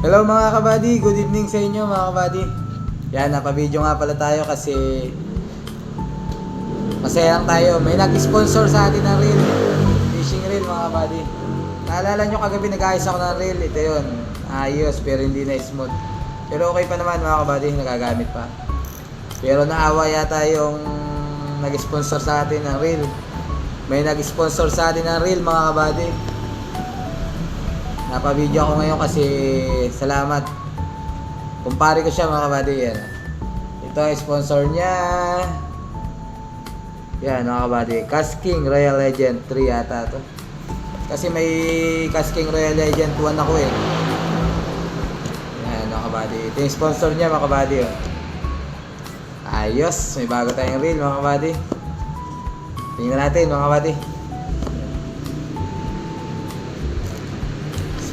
Hello mga kabady, good evening sa inyo mga kabady. Yan, napabidyo nga pala tayo kasi masaya lang tayo. May nag-sponsor sa atin ng reel, fishing reel mga kabady. Naalala nyo kagabi nag-ayos ako ng reel, ito yun. Ayos pero hindi na smooth. Pero okay pa naman mga kabady, nagagamit pa. Pero naawa yata yung nag-sponsor sa atin ng reel. May nag-sponsor sa atin ng reel mga kabady. Napabidyo ako ngayon kasi salamat. Kumpare ko siya mga kabady. Yan. Ito ang sponsor niya. Yan mga kabady. Casking Royal Legend 3 yata to. Kasi may Casking Royal Legend 1 ako eh. Yan mga kabady. Ito yung sponsor niya mga kabady. Oh. Ayos. May bago tayong reel mga kabady. Tingnan natin mga kabady.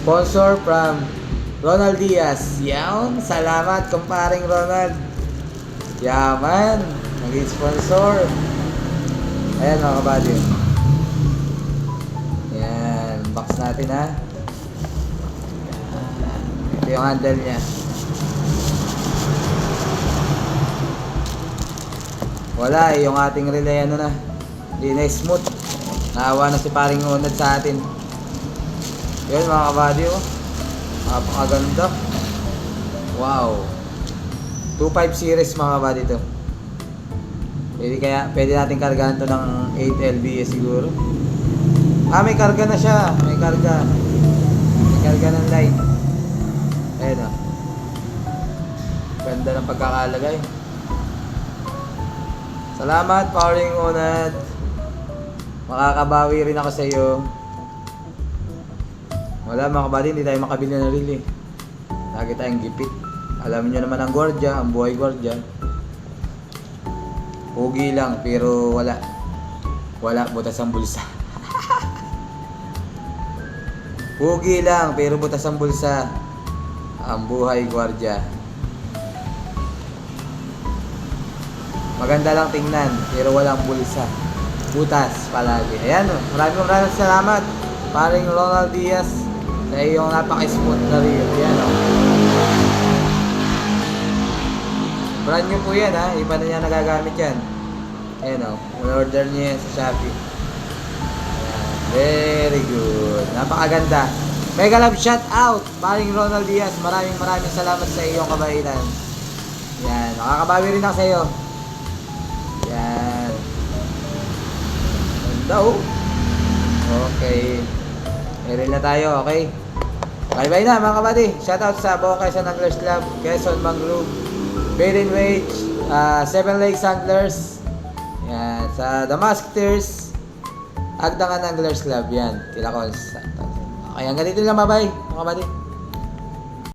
Sponsor from Ronald Diaz. Yan. Salamat, kumparing Ronald. Yaman. Naging sponsor. Ayan mga kabady. Yan. Box natin ha. Ito yung handle niya. Wala eh. Yung ating relay ano na. Hindi na smooth. Naawa na si paring Ronald sa atin. Yun mga kabady oh. Napakaganda. Wow. 25 series mga kabady to. Pwede kaya, pwede natin kargahan to ng 8 LBS siguro. Ah, may karga na siya. May karga. May karga ng light. Ayan oh. Ganda ng pagkakalagay. Salamat, Powering Unad. Makakabawi rin ako sa iyo. Wala mga kabady, hindi tayo makabili ng reel eh. Lagi tayong gipit. Alam niyo naman ang gwardiya, ang buhay gwardiya. Pugi lang, pero wala. Wala, butas ang bulsa. Pugi lang, pero butas ang bulsa. Ang buhay gwardiya. Maganda lang tingnan, pero walang bulsa. Butas palagi. Ayan, maraming maraming salamat. Paring Ronald Diaz sa iyong napaka-smooth na reel. Yan o. Brand new po yan ha. Iba na niya nagagamit yan. Ayan o. order niya yan sa Shopee. Very good. Napakaganda. Mega love shout out. Paring Ronald Diaz. Maraming maraming salamat sa iyong kabaitan. Yan. Makakabawi rin ako sa iyo. Yan. Ganda oh. Okay. Meron na tayo, okay? Bye-bye na mga kabady. Shoutout sa buong Quezon Anglers Club, Quezon Mangrove, Baden Wage, uh, Seven Lakes Anglers, yan, sa The Musketeers, Agdangan Anglers Club, yan, Kila Cons. Okay, hanggang dito lang, bye-bye mga kabady.